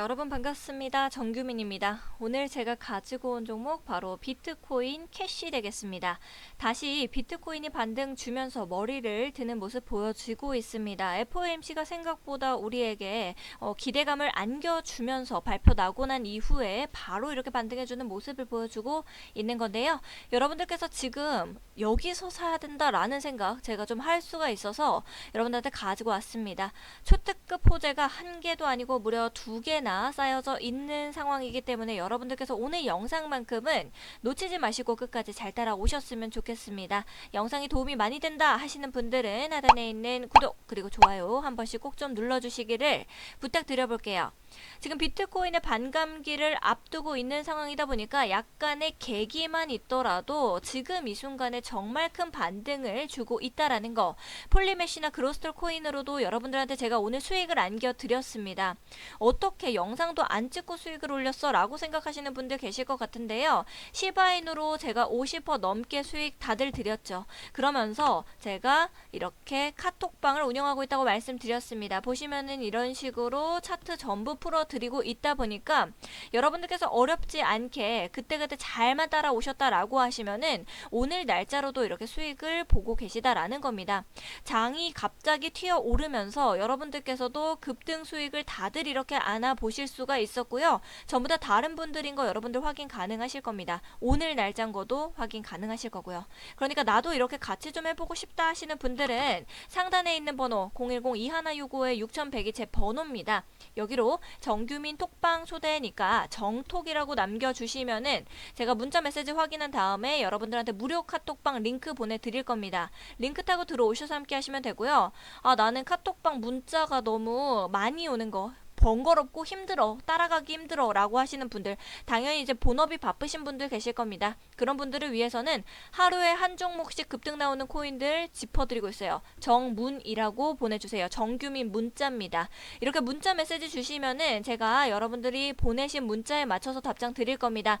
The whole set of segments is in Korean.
여러분 반갑습니다. 정규민입니다. 오늘 제가 가지고 온 종목 바로 비트코인 캐시 되겠습니다. 다시 비트코인이 반등 주면서 머리를 드는 모습 보여지고 있습니다. FOMC가 생각보다 우리에게 어, 기대감을 안겨주면서 발표 나고 난 이후에 바로 이렇게 반등해주는 모습을 보여주고 있는 건데요. 여러분들께서 지금 여기서 사야 된다라는 생각 제가 좀 할 수가 있어서 여러분들한테 가지고 왔습니다. 초특급 호재가 한 개도 아니고 무려 두 개나 쌓여져 있는 상황이기 때문에 여러분들께서 오늘 영상만큼은 놓치지 마시고 끝까지 잘 따라오셨으면 좋겠습니다. 영상이 도움이 많이 된다 하시는 분들은 하단에 있는 구독 그리고 좋아요 한 번씩 꼭 좀 눌러주시기를 부탁드려 볼게요. 지금 비트코인의 반감기를 앞두고 있는 상황이다 보니까 약간의 계기만 있더라도 지금 이 순간에 정말 큰 반등을 주고 있다라는 거 폴리메시나 그로스톨 코인으로도 여러분들한테 제가 오늘 수익을 안겨 드렸습니다. 어떻게 영상도 안 찍고 수익을 올렸어? 라고 생각하시는 분들 계실 것 같은데요. 시바인으로 제가 50% 넘게 수익 다들 드렸죠. 그러면서 제가 이렇게 카톡방을 운영하고 있다고 말씀드렸습니다. 보시면은 이런 식으로 차트 전부 풀어드리고 있다 보니까 여러분들께서 어렵지 않게 그때그때 잘만 따라오셨다라고 하시면은 오늘 날짜로도 이렇게 수익을 보고 계시다라는 겁니다. 장이 갑자기 튀어 오르면서 여러분들께서도 급등 수익을 다들 이렇게 안아 보실 수가 있었고요. 전부 다 다른 분들인 거 여러분들 확인 가능하실 겁니다. 오늘 날짜인 거도 확인 가능하실 거고요. 그러니까 나도 이렇게 같이 좀 해보고 싶다 하시는 분들은 상단에 있는 번호 010-2165-6100이 제 번호입니다. 여기로 정규민 톡방 초대니까 정톡이라고 남겨주시면은 제가 문자 메시지 확인한 다음에 여러분들한테 무료 카톡방 링크 보내드릴 겁니다. 링크 타고 들어오셔서 함께 하시면 되고요. 아 나는 카톡방 문자가 너무 많이 오는 거 번거롭고 힘들어 따라가기 힘들어 라고 하시는 분들 당연히 이제 본업이 바쁘신 분들 계실 겁니다. 그런 분들을 위해서는 하루에 한 종목씩 급등 나오는 코인들 짚어드리고 있어요. 정문이라고 보내주세요. 정규민 문자입니다. 이렇게 문자 메시지 주시면은 제가 여러분들이 보내신 문자에 맞춰서 답장 드릴 겁니다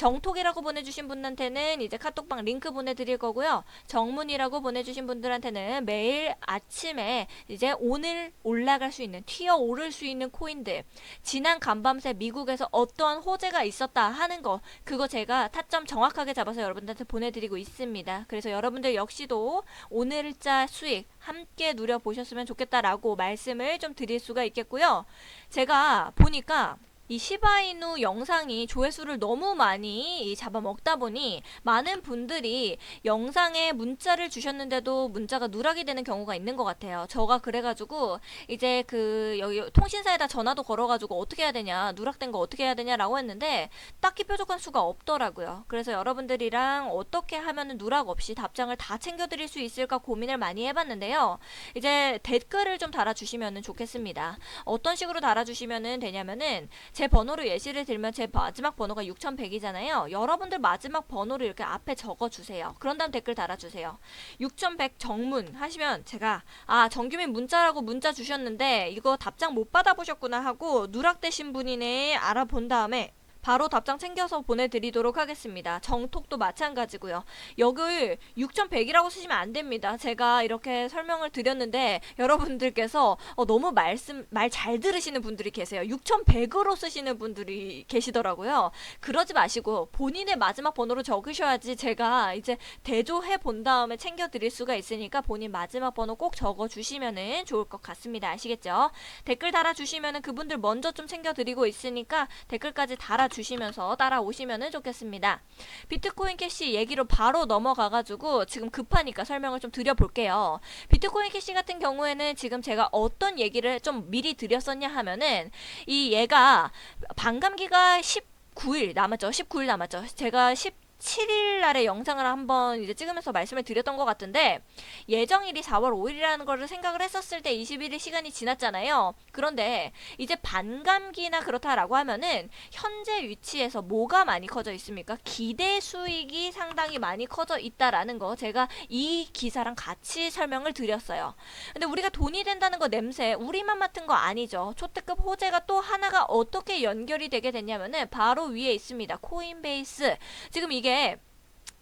정톡이라고 보내주신 분한테는 이제 카톡방 링크 보내드릴 거고요 정문이라고 보내주신 분들한테는 매일 아침에 이제 오늘 올라갈 수 있는 튀어 오를 수 있는 코인들 지난 간밤새 미국에서 어떠한 호재가 있었다 하는 거 그거 제가 타점 정확하게 잡아서 여러분들한테 보내드리고 있습니다. 그래서 여러분들 역시도 오늘자 수익 함께 누려보셨으면 좋겠다라고 말씀을 좀 드릴 수가 있겠고요. 제가 보니까 이 시바이누 영상이 조회수를 너무 많이 잡아먹다 보니 많은 분들이 영상에 문자를 주셨는데도 문자가 누락이 되는 경우가 있는 것 같아요. 저가 그래가지고 이제 그 여기 통신사에다 전화도 걸어가지고 어떻게 해야 되냐 누락된 거 어떻게 해야 되냐라고 했는데 딱히 뾰족한 수가 없더라고요. 그래서 여러분들이랑 어떻게 하면은 누락 없이 답장을 다 챙겨드릴 수 있을까 고민을 많이 해봤는데요. 이제 댓글을 좀 달아주시면 좋겠습니다. 어떤 식으로 달아주시면 되냐면은 제 번호로 예시를 들면 제 마지막 번호가 6100이잖아요. 여러분들 마지막 번호를 이렇게 앞에 적어주세요. 그런 다음 댓글 달아주세요. 6100 정문 하시면 제가 아 정규민 문자라고 문자 주셨는데 이거 답장 못 받아보셨구나 하고 누락되신 분이네 알아본 다음에 바로 답장 챙겨서 보내드리도록 하겠습니다. 정톡도 마찬가지고요. 여길 6100이라고 쓰시면 안 됩니다. 제가 이렇게 설명을 드렸는데 여러분들께서 어, 너무 말씀 말 잘 들으시는 분들이 계세요. 6100으로 쓰시는 분들이 계시더라고요. 그러지 마시고 본인의 마지막 번호로 적으셔야지 제가 이제 대조해 본 다음에 챙겨 드릴 수가 있으니까 본인 마지막 번호 꼭 적어 주시면 좋을 것 같습니다. 아시겠죠? 댓글 달아 주시면 그분들 먼저 좀 챙겨 드리고 있으니까 댓글까지 달아 주시면서 따라오시면 좋겠습니다. 비트코인 캐시 얘기로 바로 넘어가가지고 지금 급하니까 설명을 좀 드려볼게요. 비트코인 캐시 같은 경우에는 지금 제가 어떤 얘기를 좀 미리 드렸었냐 하면은 이 얘가 반감기가 19일 남았죠. 19일 남았죠. 제가 10 7일 날에 영상을 한번 이제 찍으면서 말씀을 드렸던 것 같은데 예정일이 4월 5일이라는 거를 생각을 했었을 때 21일 시간이 지났잖아요. 그런데 이제 반감기나 그렇다라고 하면은 현재 위치에서 뭐가 많이 커져 있습니까? 기대 수익이 상당히 많이 커져 있다라는 거 제가 이 기사랑 같이 설명을 드렸어요. 근데 우리가 돈이 된다는 거 냄새 우리만 맡은 거 아니죠. 초특급 호재가 또 하나가 어떻게 연결이 되게 됐냐면은 바로 위에 있습니다. 코인베이스. 지금 이게 Yeah.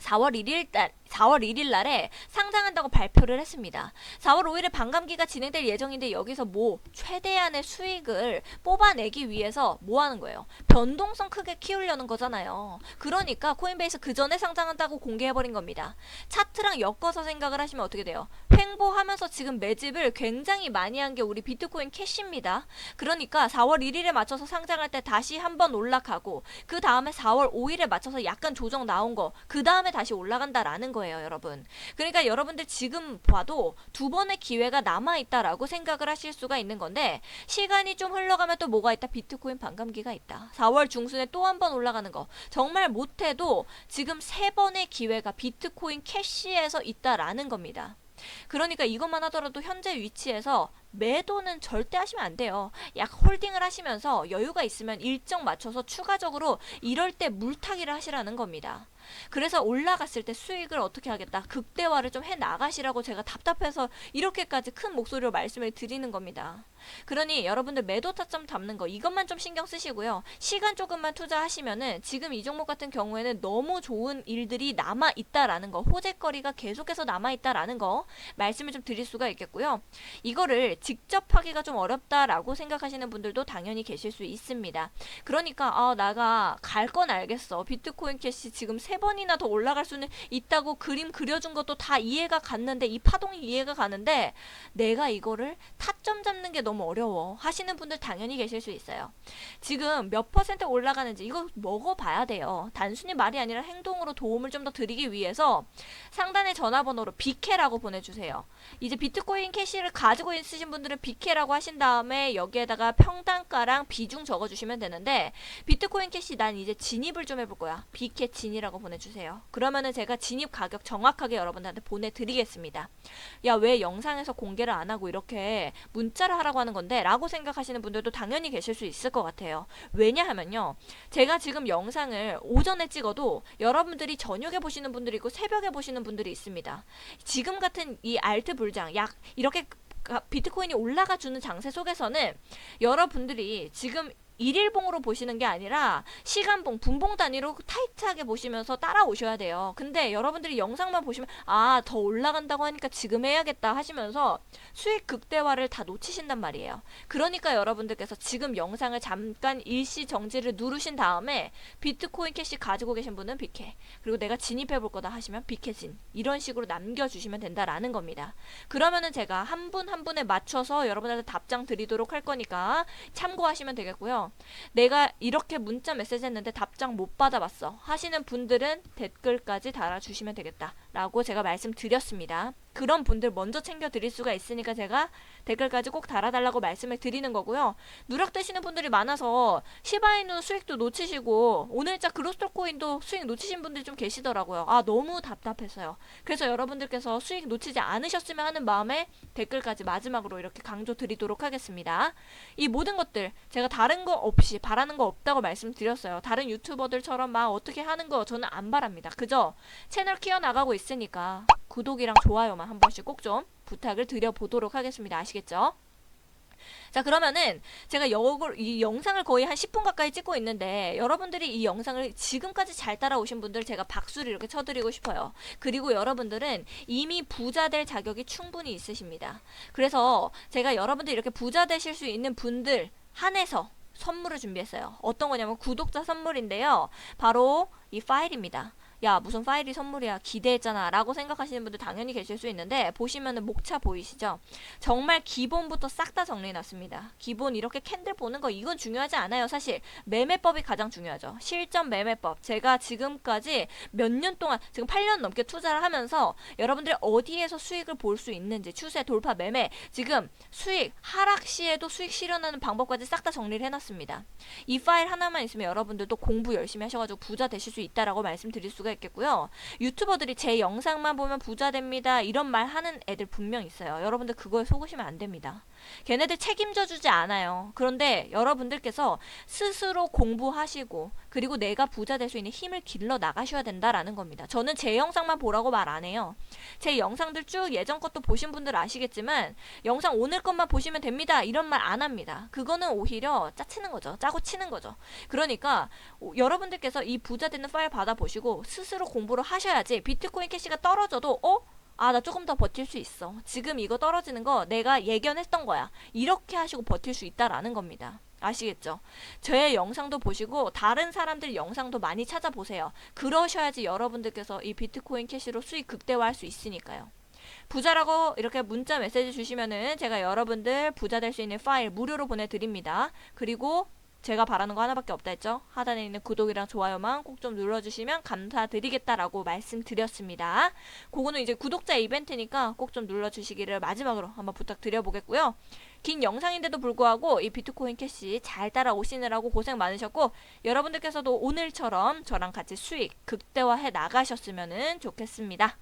4월 1일 날 4월 1일 날에 상장한다고 발표를 했습니다. 4월 5일에 반감기가 진행될 예정인데 여기서 뭐 최대한의 수익을 뽑아내기 위해서 뭐 하는 거예요? 변동성 크게 키우려는 거잖아요. 그러니까 코인베이스 그 전에 상장한다고 공개해버린 겁니다. 차트랑 엮어서 생각을 하시면 어떻게 돼요? 횡보하면서 지금 매집을 굉장히 많이 한 게 우리 비트코인 캐시입니다. 그러니까 4월 1일에 맞춰서 상장할 때 다시 한번 올라가고 그 다음에 4월 5일에 맞춰서 약간 조정 나온 거 그 다 음에 다시 올라간다라는 거예요, 여러분. 그러니까 여러분들 지금 봐도 두 번의 기회가 남아 있다라고 생각을 하실 수가 있는 건데 시간이 좀 흘러가면 또 뭐가 있다? 비트코인 반감기가 있다. 4월 중순에 또 한 번 올라가는 거. 정말 못 해도 지금 세 번의 기회가 비트코인 캐시에서 있다라는 겁니다. 그러니까 이것만 하더라도 현재 위치에서 매도는 절대 하시면 안 돼요. 약 홀딩을 하시면서 여유가 있으면 일정 맞춰서 추가적으로 이럴 때 물타기를 하시라는 겁니다. 그래서 올라갔을 때 수익을 어떻게 하겠다. 극대화를 좀 해 나가시라고 제가 답답해서 이렇게까지 큰 목소리로 말씀을 드리는 겁니다. 그러니 여러분들 매도 타점 잡는 거 이것만 좀 신경 쓰시고요. 시간 조금만 투자하시면은 지금 이 종목 같은 경우에는 너무 좋은 일들이 남아 있다라는 거, 호재거리가 계속해서 남아 있다라는 거 말씀을 좀 드릴 수가 있겠고요. 이거를 직접 하기가 좀 어렵다라고 생각하시는 분들도 당연히 계실 수 있습니다. 그러니까 아 나가 갈 건 알겠어. 비트코인 캐시 지금 세 번이나 더 올라갈 수는 있다고 그림 그려준 것도 다 이해가 갔는데 이 파동이 이해가 가는데 내가 이거를 타점 잡는 게 너무 어려워 하시는 분들 당연히 계실 수 있어요. 지금 몇 퍼센트 올라가는지 이거 먹어봐야 돼요. 단순히 말이 아니라 행동으로 도움을 좀 더 드리기 위해서 상단의 전화번호로 비케라고 보내주세요. 이제 비트코인 캐시를 가지고 있으신 분들은 비케라고 하신 다음에 여기에다가 평단가랑 비중 적어주시면 되는데 비트코인 캐시 난 이제 진입을 좀 해볼 거야. 비케 진이라고 보내주세요. 그러면은 제가 진입 가격 정확하게 여러분들한테 보내드리겠습니다. 야 왜 영상에서 공개를 안 하고 이렇게 문자를 하라고 하는 건데 라고 생각하시는 분들도 당연히 계실 수 있을 것 같아요. 왜냐하면요. 제가 지금 영상을 오전에 찍어도 여러분들이 저녁에 보시는 분들이 있고 새벽에 보시는 분들이 있습니다. 지금 같은 이 알트 불장 약 이렇게 가- 비트코인이 올라가 주는 장세 속에서는 여러분들이 지금 일일봉으로 보시는 게 아니라 시간봉, 분봉 단위로 타이트하게 보시면서 따라오셔야 돼요. 근데 여러분들이 영상만 보시면 아, 더 올라간다고 하니까 지금 해야겠다 하시면서 수익 극대화를 다 놓치신단 말이에요. 그러니까 여러분들께서 지금 영상을 잠깐 일시 정지를 누르신 다음에 비트코인 캐시 가지고 계신 분은 비캐 그리고 내가 진입해 볼 거다 하시면 비캐진 이런 식으로 남겨주시면 된다라는 겁니다. 그러면은 제가 한분한 분에 맞춰서 여러분한테 답장 드리도록 할 거니까 참고하시면 되겠고요. 내가 이렇게 문자 메시지 했는데 답장 못 받아봤어. 하시는 분들은 댓글까지 달아주시면 되겠다 라고 제가 말씀드렸습니다. 그런 분들 먼저 챙겨 드릴 수가 있으니까 제가 댓글까지 꼭 달아달라고 말씀을 드리는 거고요. 누락되시는 분들이 많아서 시바이누 수익도 놓치시고 오늘자 그로스토 코인도 수익 놓치신 분들이 좀 계시더라고요. 아 너무 답답했어요. 그래서 여러분들께서 수익 놓치지 않으셨으면 하는 마음에 댓글까지 마지막으로 이렇게 강조 드리도록 하겠습니다. 이 모든 것들 제가 다른 거 없이 바라는 거 없다고 말씀드렸어요. 다른 유튜버들처럼 막 어떻게 하는 거 저는 안 바랍니다. 그저 채널 키워 나가고 있 으니까 구독이랑 좋아요만 한 번씩 꼭 좀 부탁을 드려보도록 하겠습니다. 아시겠죠? 자 그러면은 제가 이 영상을 거의 한 10분 가까이 찍고 있는데 여러분들이 이 영상을 지금까지 잘 따라오신 분들 제가 박수를 이렇게 쳐드리고 싶어요. 그리고 여러분들은 이미 부자 될 자격이 충분히 있으십니다. 그래서 제가 여러분들 이렇게 부자 되실 수 있는 분들 한해서 선물을 준비했어요. 어떤 거냐면 구독자 선물인데요. 바로 이 파일입니다. 야 무슨 파일이 선물이야. 기대했잖아. 라고 생각하시는 분들 당연히 계실 수 있는데 보시면은 목차 보이시죠? 정말 기본부터 싹 다 정리해놨습니다. 기본 이렇게 캔들 보는 거 이건 중요하지 않아요 사실. 매매법이 가장 중요하죠. 실전 매매법. 제가 지금까지 몇 년 동안 지금 8년 넘게 투자를 하면서 여러분들이 어디에서 수익을 볼 수 있는지 추세 돌파 매매. 지금 수익 하락 시에도 수익 실현하는 방법까지 싹 다 정리를 해놨습니다. 이 파일 하나만 있으면 여러분들도 공부 열심히 하셔가지고 부자 되실 수 있다라고 말씀드릴 수가 있겠고요. 유튜버들이 제 영상만 보면 부자 됩니다. 이런 말 하는 애들 분명 있어요. 여러분들 그거에 속으시면 안 됩니다. 걔네들 책임져 주지 않아요. 그런데 여러분들께서 스스로 공부하시고 그리고 내가 부자 될 수 있는 힘을 길러 나가셔야 된다라는 겁니다. 저는 제 영상만 보라고 말 안 해요. 제 영상들 쭉 예전 것도 보신 분들 아시겠지만 영상 오늘 것만 보시면 됩니다. 이런 말 안 합니다. 그거는 오히려 짜치는 거죠. 짜고 치는 거죠. 그러니까 오- 여러분들께서 이 부자 되는 파일 받아보시고 스 스로 공부를 하셔야지 비트코인 캐시가 떨어져도 어? 아, 나 조금 더 버틸 수 있어. 지금 이거 떨어지는 거 내가 예견했던 거야. 이렇게 하시고 버틸 수 있다라는 겁니다. 아시겠죠? 저의 영상도 보시고 다른 사람들 영상도 많이 찾아보세요. 그러셔야지 여러분들께서 이 비트코인 캐시로 수익 극대화할 수 있으니까요. 부자라고 이렇게 문자 메시지 주시면은 제가 여러분들 부자 될 수 있는 파일 무료로 보내드립니다. 그리고 제가 바라는 거 하나밖에 없다 했죠? 하단에 있는 구독이랑 좋아요만 꼭 좀 눌러주시면 감사드리겠다라고 말씀드렸습니다. 그거는 이제 구독자 이벤트니까 꼭 좀 눌러주시기를 마지막으로 한번 부탁드려보겠고요. 긴 영상인데도 불구하고 이 비트코인 캐시 잘 따라오시느라고 고생 많으셨고 여러분들께서도 오늘처럼 저랑 같이 수익 극대화해 나가셨으면 좋겠습니다.